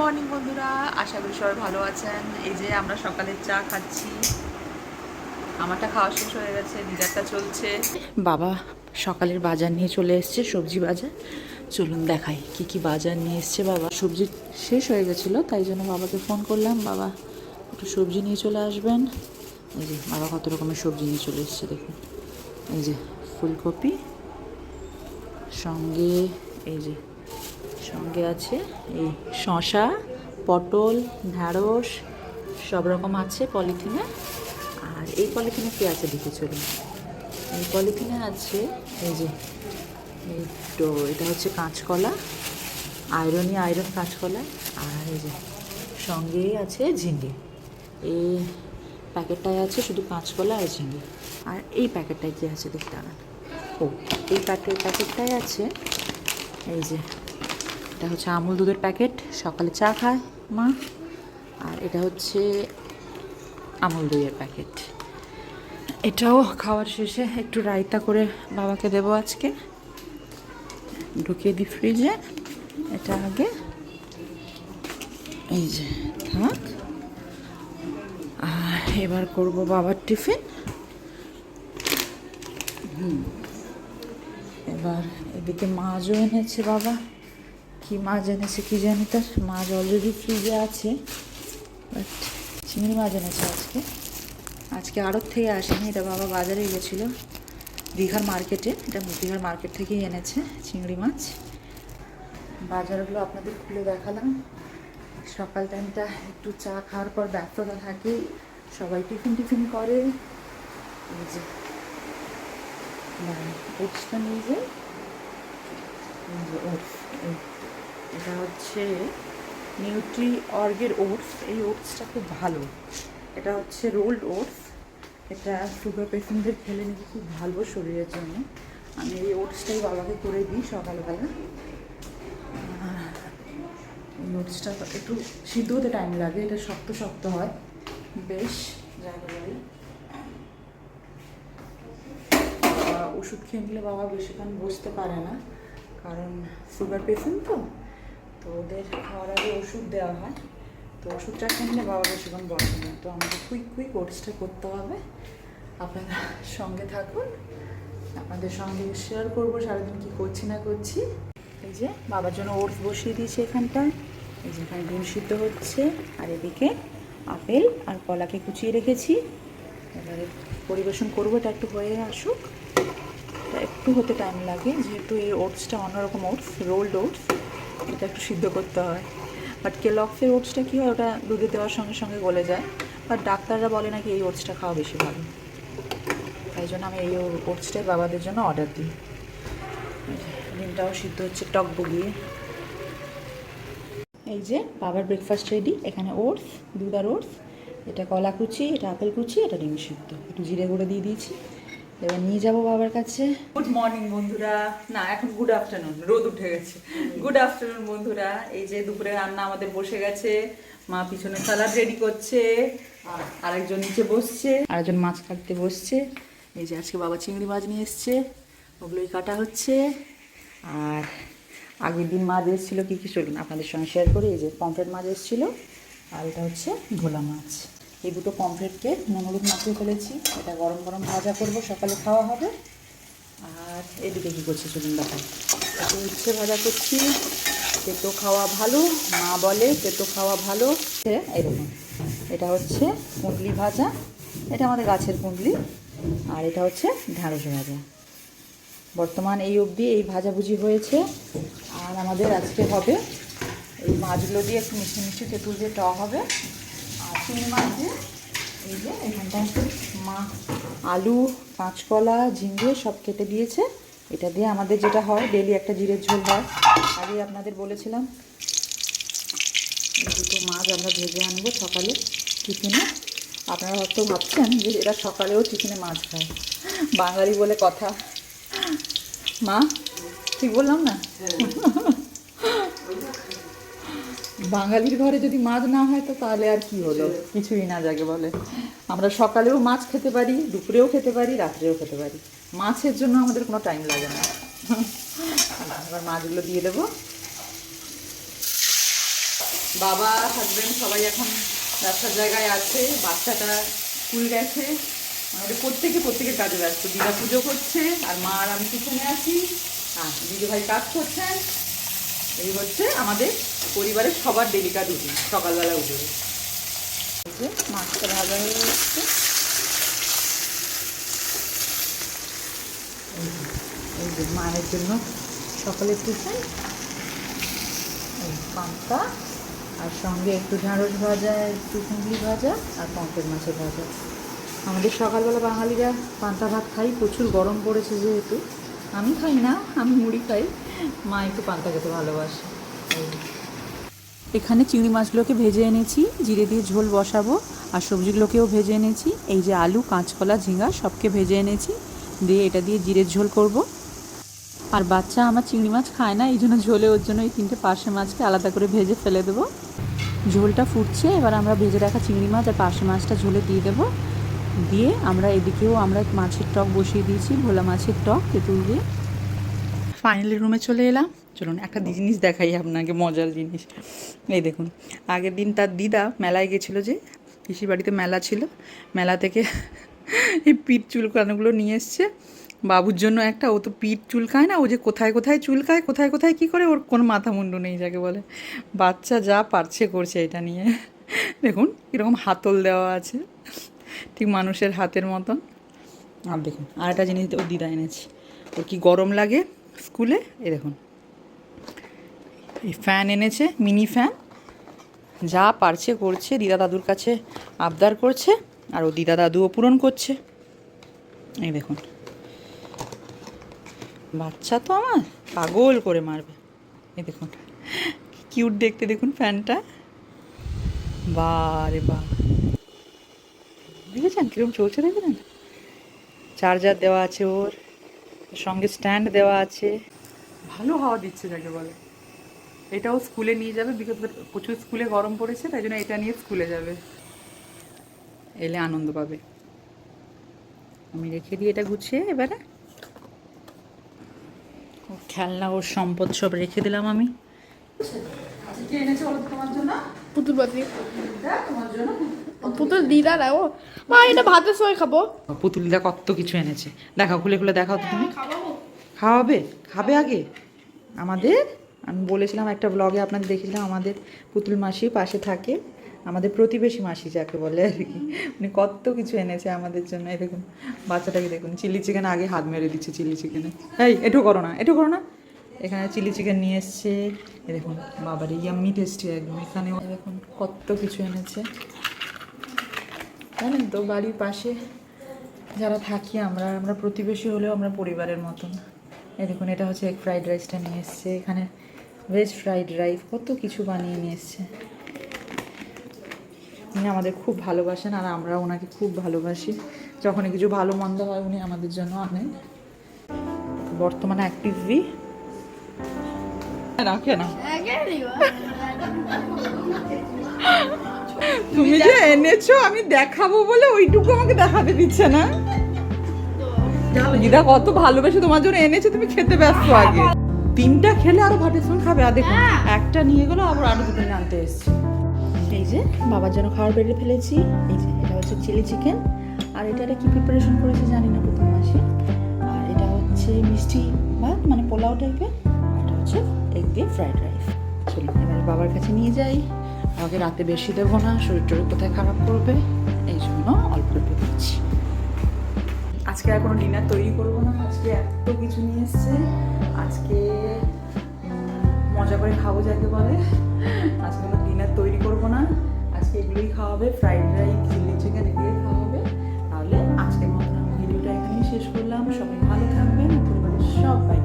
Morning, বন্ধুরা। আশা করি সবাই ভালো আছেন। এই যে আমরা সকালে চা খাচ্ছি। আমারটা খাওয়া শেষ হয়ে গেছে নিজেরটা চলছে। বাবা সকালের বাজার নিয়ে চলে এসছে, সবজি বাজার। চলুন দেখাই কি কি বাজার নিয়ে এসছে বাবা। সবজি শেষ হয়ে গেছিল, তাই জন্য বাবাকে ফোন করলাম। বাবা একটু সবজি নিয়ে চলে আসবেন। এই যে বাবা কত রকমের সবজি নিয়ে চলে এসছে, দেখুন। এই যে ফুলকপি, সঙ্গে এই যে সঙ্গে আছে এই শশা পটল, ঢ্যাঁড়স, সব রকম আছে পলিথিনে। আর এই পলিথিনে কী আছে দেখে চলুন। এই পলিথিনে আছে এই যে, এই তো এটা হচ্ছে কাঁচকলা, আয়রনই আয়রন কাঁচকলা, আর এই যে সঙ্গেই আছে ঝিঙ্গে। এই প্যাকেটটায় আছে শুধু কাঁচকলা আর ঝিঙ্গে। আর এই প্যাকেটটায় কী আছে দেখতে আনান। ও, এই প্যাকেট প্যাকেটটায় আছে এই যে এটা হচ্ছে আমুল দুধের প্যাকেট, সকালে চা খায় মা। আর এটা হচ্ছে আমুল দইয়ের প্যাকেট। এটাও খাওয়ার শেষে একটু রায়তা করে বাবাকে দেবো আজকে। ঢুকিয়ে দিই ফ্রিজে। এটা আগে। এই যে, থাক। আর এবার করব বাবার টিফিন। হুম। এবার এদিকে মাছও এনেছে বাবা। কি মাছ এনেছে কি জানি তার? মাছ অলরেডি ফ্রিজে আছে বাট চিংড়ি মাছ এনেছে আজকে। আজকে আড়ত থেকে আসেনি, এটা বাবা বাজারে গেছিল দীঘার মার্কেটে, এটা দীঘার মার্কেট থেকেই এনেছে চিংড়ি মাছ। বাজারগুলো আপনাদের খুলে দেখালাম। সকাল টাইমটা একটু চা খাওয়ার পর ব্যস্ততা থাকে, সবাই টিফিন টিফিন করে। এই যে ওটসটা নিয়ে যে ওটস এটা হচ্ছে নিউট্রি অর্গের ওটস এই ওটসটা খুব ভালো। এটা হচ্ছে রোল্ড ওটস এটা সুগার পেশেন্টদের খেলে নাকি খুব ভালো শরীরের জন্য। আমি এই ওটসটাই বাবাকে করে দিই সকালবেলা। এই ওটসটা একটু সিদ্ধ হতে টাইম লাগে। এটা শক্ত শক্ত হয়। বেশ বলি। ওষুধ খেয়ে নিলে বাবা বেশিক্ষণ বসতে পারে না। কারণ সুগার পেশেন্ট তো। তো ওদের খাওয়ার আগে ওষুধ দেওয়া হয়। তো ওষুধটা খেয়ে নিলে বাবা বেশিক্ষণ বসে না। তো আমাকে কুইক কুইক কোর্সটা করতে হবে। আপনারা সঙ্গে থাকুন। আপনাদের সঙ্গে শেয়ার করব সারাদিন কী করছি না করছি। এই যে বাবার জন্য ওটস বসিয়ে দিয়েছি এখানটায়। এই যে এখানে ডিম সিদ্ধ হচ্ছে। আর এদিকে আপেল আর কলাকে কুচিয়ে রেখেছি। এবারে পরিবেশন করব, এটা একটু হয়ে আসুক। একটু হতে টাইম লাগে। যেহেতু এই ওটসটা অন্যরকম ওটস রোল্ড ওটস এটা একটু সিদ্ধ করতে হয়। বাট কেলক্সের ওটসটা কী হয়, ওটা দুধে দেওয়ার সঙ্গে সঙ্গে গলে যায়। বাট ডাক্তাররা বলে নাকি এই ওটসটা খাওয়া বেশি ভালো। তাই জন্য আমি এই ওটসটাই বাবাদের জন্য অর্ডার দিই। ডিমটাও সিদ্ধ হচ্ছে টক বগিয়ে। এই যে, বাবার ব্রেকফাস্ট রেডি এখানে ওটস, দুধ আর ওটস। এটা কলা কুচি, এটা আপেল কুচি, এটা ডিম সিদ্ধ। একটু জিরে গুঁড়ো দিয়ে দিয়েছি। এবার নিয়ে যাব বাবার কাছে। গুড মর্নিং বন্ধুরা। না, এখন গুড আফটারনুন রোদ উঠে গেছে। গুড আফটারনুন বন্ধুরা। এই যে দুপুরে রান্না আমাদের বসে গেছে, মা পিছনে সালাড রেডি করছে, আর আরেকজন নিচে বসছে, আরেকজন মাছ কাটতে বসছে। এই যে আজকে বাবা চিংড়ি মাছ নিয়ে এসছে, ওগুলোই কাটা হচ্ছে। আর আগের দিন মাছ এসেছিল কী কী চলুন আপনাদের সঙ্গে শেয়ার করি, এই যে পমফ্রেট মাছ এসেছিল, আর এটা হচ্ছে ভোলা মাছ। এই দুটো পমফ্রেটকে নুন হলুদ মাখিয়ে ফেলেছি। এটা গরম গরম ভাজা করব, সকালে খাওয়া হবে। আর এদিকে কী করছি চলুন দেখাই। একটু উচ্ছে ভাজা করছি। তেতো খাওয়া ভালো, মা বলে তেতো খাওয়া ভালো। এরকম এটা হচ্ছে কুঁদলি ভাজা। এটা আমাদের গাছের কুঁদলি। আর এটা হচ্ছে ঢ্যাঁড়স ভাজা। বর্তমান এই অবধি এই ভাজাভুজি হয়েছে। আর আমাদের আজকে হবে এই মাছগুলো দিয়ে একটু মিষ্টি মিষ্টি তেঁতুল দিয়ে টক হবে। মাছ এই যে মা আলু, কাঁচকলা ঝিঙ্গে সব কেটে দিয়েছে। এটা দিয়ে আমাদের যেটা হয় ডেলি একটা জিরের ঝোল হয়। আগে আপনাদের বলেছিলাম দুটো মাছ আমরা ভেজে আনব সকালে টিফিনে। আপনারা হয়তো ভাবছেন যে এরা সকালেও টিফিনে মাছ খায়। বাঙালি বলে কথা। মা, ঠিক বললাম না? বাঙালির ঘরে যদি মাছ না হয় তো তাহলে আর কি হলো? কিছুই না যাকে বলে। আমরা সকালেও মাছ খেতে পারি, দুপুরেও খেতে পারি, রাত্রেও খেতে পারি। মাছের জন্য আমাদের কোনো টাইম লাগে না। এবার মাছগুলো দিয়ে দেবো। বাবা হাজবেন্ড সবাই এখন ব্যবসার জায়গায় আছে, বাচ্চাটা স্কুল গেছে। আমাদের প্রত্যেকে প্রত্যেকের কাজে ব্যস্ত। দিদা পুজো করছে, আর মা আর আমি পিছনে আছি। আর দিদি ভাই কাজ করছেন। এই হচ্ছে আমাদের পরিবারের সবার ডেলিকা রুটিন সকালবেলা উঠে। মাছটা ভাজা হয়ে যাচ্ছে মায়ের জন্য সকালের টিফিন। এই পান্তা, আর সঙ্গে একটু ঢ্যাঁড়স ভাজা, একটু কুঁদলি ভাজা, আর পঙ্কের মাছের ভাজা। আমাদের সকালবেলা বাঙালিরা পান্তা ভাত খাই, প্রচুর গরম পড়েছে যেহেতু। আমি খাই না, আমি মুড়ি খাই। মা একটু পান্তা খেতে ভালোবাসে। এখানে চিংড়ি মাছগুলোকে ভেজে এনেছি, জিরে দিয়ে ঝোল বসাবো, আর সবজিগুলোকেও ভেজে এনেছি। এই যে আলু, কাঁচকলা ঝিঙ্গা সবকে ভেজে এনেছি, দিয়ে এটা দিয়ে জিরের ঝোল করব। আর বাচ্চা আমার চিংড়ি মাছ খায় না এই জন্য ঝোলে ওর জন্য এই তিনটে পার্শে মাছকে আলাদা করে ভেজে ফেলে দেবো। ঝোলটা ফুটছে, এবার আমরা ভেজে রাখা চিংড়ি মাছ আর পার্শে মাছটা ঝোলে দিয়ে দেবো। দিয়ে আমরা এদিকেও আমরা মাছের টক বসিয়ে দিয়েছি, ভোলা মাছের টক তেঁতুল দিয়ে। ফাইনালি রুমে চলে এলাম। চলুন একটা জিনিস দেখাই আপনাকে মজার জিনিস। এই দেখুন আগের দিন তার দিদা মেলায় গেছিল যে পিসির বাড়িতে মেলা ছিল। মেলা থেকে এই পিঠ চুলকানোগুলো নিয়ে এসছে। বাবুর জন্য একটা ও তো পিঠ চুলকায় না ও যে কোথায় কোথায় চুলকায় কোথায় কোথায় কী করে ওর কোনো মাথা মুন্ডু নেই যাকে বলে। বাচ্চা যা পারছে করছে এটা নিয়ে। দেখুন কীরকম হাতল দেওয়া আছে। ঠিক মানুষের হাতের মতন। আর দেখুন আর একটা জিনিস ও দিদা এনেছি। ওর কি গরম লাগে? স্কুলে এ দেখুন। এই ফ্যান এনেছে মিনি ফ্যান যা পারছে, করছে, দিদা দাদুর কাছে আবদার করছে, আর ও দিদা দাদুও পূরণ করছে। এই দেখুন। বাচ্চা তো আমার, পাগল করে মারবে। এই দেখুন কিউট দেখতে দেখুন ফ্যানটা বারে বা দেখেছেন কীরকম চলছে দেখেছেন? চার্জার দেওয়া আছে ওর। সঙ্গে স্ট্যান্ড দেওয়া আছে। ভালো হাওয়া দিচ্ছে যাকে বলে। এটাও স্কুলে নিয়ে যাবে বিকজ প্রচুর স্কুলে গরম পড়েছে তাই জন্য এটা নিয়ে স্কুলে যাবে। এলে আনন্দ পাবে। আমি রেখে দিই এটা গুছিয়ে এবারে। ওর খেলনা ওর সম্পদ সব রেখে দিলাম আমি। এনেছে তোমার জন্য? পুতুল বাতি দেখ, তোমার জন্য পুতুল দিদা ও মা এটা ভাতের সময় খাব। পুতুলিদা কত কিছু এনেছে। দেখাও খুলে খুলে দেখাও তো তুমি। খাওয়াবে? খাবে আগে? আমাদের? আমি বলেছিলাম একটা ব্লগে আপনাদের দেখেছিলাম আমাদের পুতুল মাসি পাশে থাকে। আমাদের প্রতিবেশী মাসি যাকে বলে আর কি। উনি কত কিছু এনেছে আমাদের জন্য। এই দেখুন বাচ্চাটাকে দেখুন। চিলি চিকেন আগে হাত মেরে দিচ্ছে চিলি চিকেনে এই এটু করো না এটু করো না। এখানে চিলি চিকেন নিয়ে এসছে। দেখুন, বাবারে ইয়াম্মি টেস্টি একদম। এখানেও দেখুন, কত কিছু এনেছে। জানেন তো, বাড়ির পাশে যারা থাকি আমরা আমরা প্রতিবেশী হলেও আমরা পরিবারের মতন। এই দেখুন, এটা হচ্ছে এগ ফ্রাইড রাইসটা নিয়ে এসছে। এখানে ভেজ ফ্রাইড রাইস কত কিছু বানিয়ে নিয়ে এসছে। উনি আমাদের খুব ভালোবাসেন, আর আমরা ওনাকে খুব ভালোবাসি। যখনই কিছু ভালো মন্দ হয়, উনি আমাদের জন্য আনেন। বর্তমানে অ্যাক্টিভ ভি না। কেন তুমি যে এনেছো আমি দেখাবো বলে ওইটুকু আমাকে দেখাতে দিচ্ছে না। দিদা কত ভালোবেসে তোমার জন্য এনেছে তুমি খেতে ব্যস্ত আগে। তিনটা খেলে আরও ভাতের সঙ্গে খাবে। আর দেখুন একটা নিয়ে গেলো আবার আরও দুটো নিয়ে আনতে এসছে। এই যে বাবার জন্য খাবার বেড়ে ফেলেছি। এই যে এটা হচ্ছে চিলি চিকেন। আর এটা একটা কি প্রিপারেশন করেছে জানি না প্রথম মাসে। আর এটা হচ্ছে মিষ্টি ভাত মানে পোলাও টাইপের দিয়ে ফ্রাইড রাইস চলুন, এবার বাবার কাছে নিয়ে যাই। আমাকে রাতে বেশি দেবো না শরীর টরীর কোথায় খারাপ করবে, এই জন্য অল্প অল্প দিচ্ছি। আজকে আর কোনো ডিনার তৈরি করব না, আজকে এত কিছু নিয়ে এসছে। আজকে মজা করে খাব যাকে বলে। আজকে কোনো ডিনার তৈরি করব না। আজকে এগুলোই খাওয়াবে ফ্রাইড রাইস চিলি চিকেন এগুলোই খাওয়াবে। তাহলে আজকের মতন আমি ভিডিওটা এখানেই শেষ করলাম। সবাই ভালো থাকবেন, পরিবারের সবাই